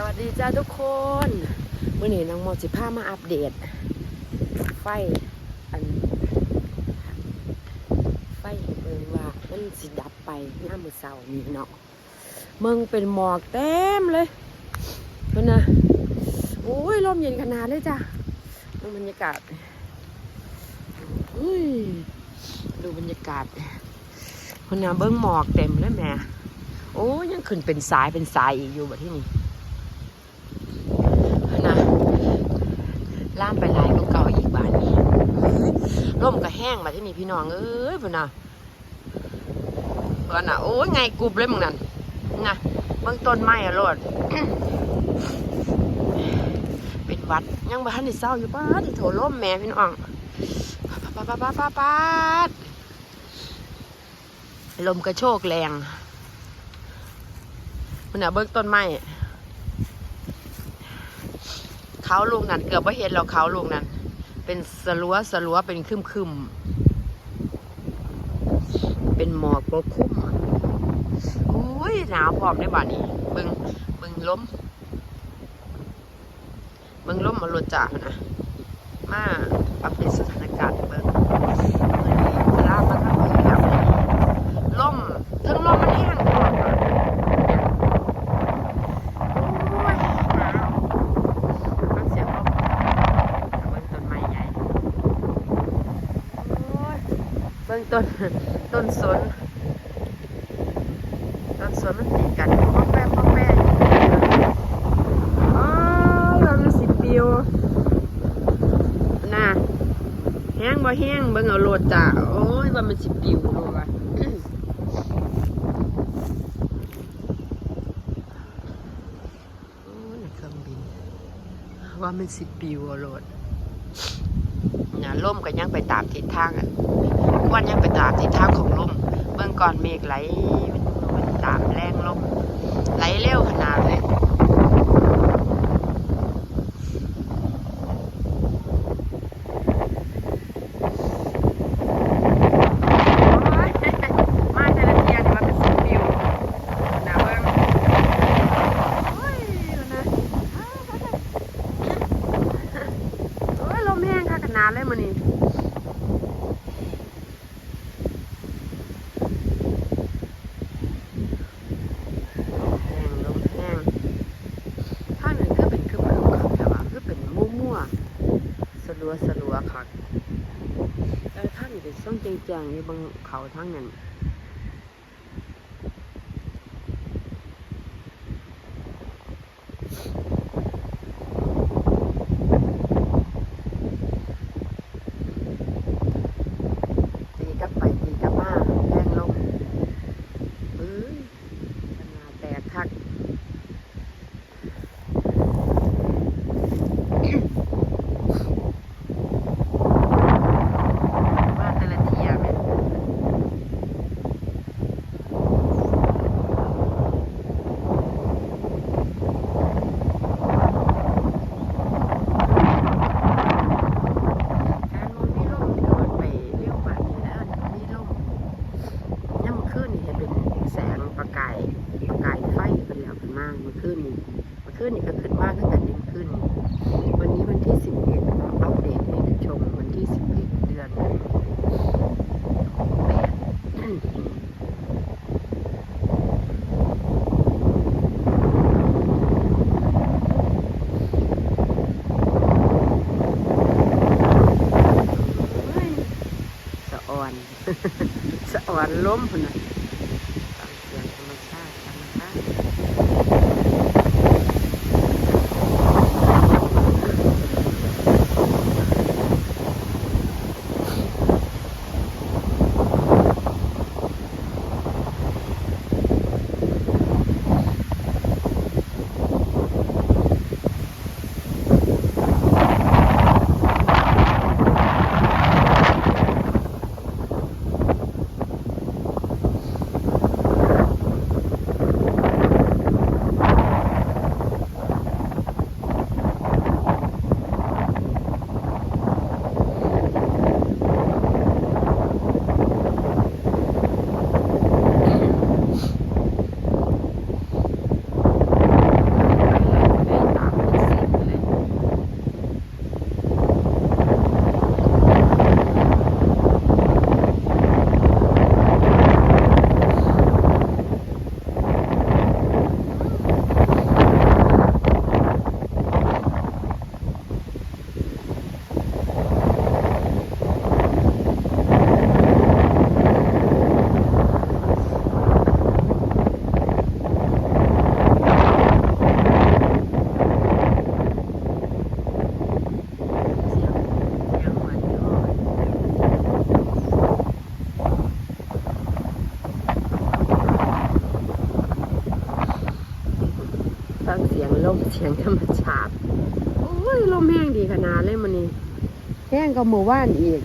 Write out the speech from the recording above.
สวัสดีจ้าทุกคนเมื่อนี้น้องโมสิพามาอัปเดต ไฟอัน ไฟเบิ่งว่ามันสิดับไปหน้ามือเสานี้เนาะเมืองเป็นหมอกเต็มเลยเพื่อนนะโอ้ยลมเย็นขนาดเลยจ้ะดูบรรยากาศอุ้ยดูบรรยากาศเพื่อนนะเบิ้งหมอกเต็มเลยแม่โอ้ยยังขึ้นเป็นสายเป็นสายอีกอยู่แบบที่นี่นะ ล่ามไปหลายก็เก่าอีกบาทนี้ร่มก็แห้งมาที่นี่พี่น้องเอ้ยพุ่นนะพุ่นนะโอ้ยไงกรุบเลยมึงนั่นนะเบื้องต้นไม้อะโลดเป็นวัดยังบ้านที่เศร้าอยู่ป้าที่โถล่มแม่พี่น้องป้าป้าป้าป้าป้าป้าลมกระโชกแรงมันเอาเบิกต้นไม้ เขาลูกนั้นเกือบว่าเห็นเราเขาลูกนั้น เป็นสลัวสลัวเป็นคึมคึมเป็นหมอกปกคลุมอุ้ยหนาวพร้อมได้บ้านี้บึงบึงล้มบึงล้มมาลดจ่านะมาปรับเป็นสถานการณ์ให้เบิงเมื่อนี้จะลามาทำอีกแล้วล่มทั้งลมมันแห้งพร้อมอะ โอ้ยหนาวฟังเสียงลมเบิ่งต้นไม้ใหญ่โอ้ย เบิ่งต้นต้นสนต้นสนมันตีกันป้องแป้ป้องแป้อ๋อเรามันสิปิวน่ะแห้งบ่แห้งเบิ่งเอาโลดจ้าโอ้ยว่ามันสิปิวโลดว่ะโอ้ยเนว่ามันสิปิวโลดนะล่มก็ยังไปตามทิศทางอะ ควันยังไปตามทิศทางของลมเบื้องก่อนเมฆไหลมันตามแรงลมไหลเร็วขนาดเลยโอ๊ยมาแต่ละเทียนี่เป็นสิปิวนะเบิ่ง โอ้ยนะโอ้ยลมแห้งค่ะขนาดเลยมันนี่แห้งลมแห้งภาคหนึ่งก็เป็นคือมันเขาแต่ว่าคือเป็นมั่วๆสลัวสลัวค่ะเออท่านเป็นส่องแจงๆนี่บางเขาทั้งนั้น ตีกลับไปตีกลับมาแรงลงเอ้ยขนาดแตกคักว่าแต่ละเทียแม่การมันมีลมเดินไปเลี้ยวมานี่แล้วมีลม ย่ำขึ้นนี่เห็นเป็นแสงประกายประกายไฟเป็นแล้ว ขึ้นมาเมื่อคืนนี้เมื่อคืนนี้ก็ขึ้นมากตั้งแต่ด่นขึ้น วันนี้วันที่สิบเอ็ดอัปเดตให้ชมวันที่สิบเอ็ดเดือนแปดสะอ่อนสะอ่อนล้มพนน่ะเสียงธรรมชาติธรรมชาติ ฟังเสียงลมเสียงธรรมชาติโอ้ยลมแห้งดีขนาดเลยมันนี่แห้งก็หมู่บ้านอีก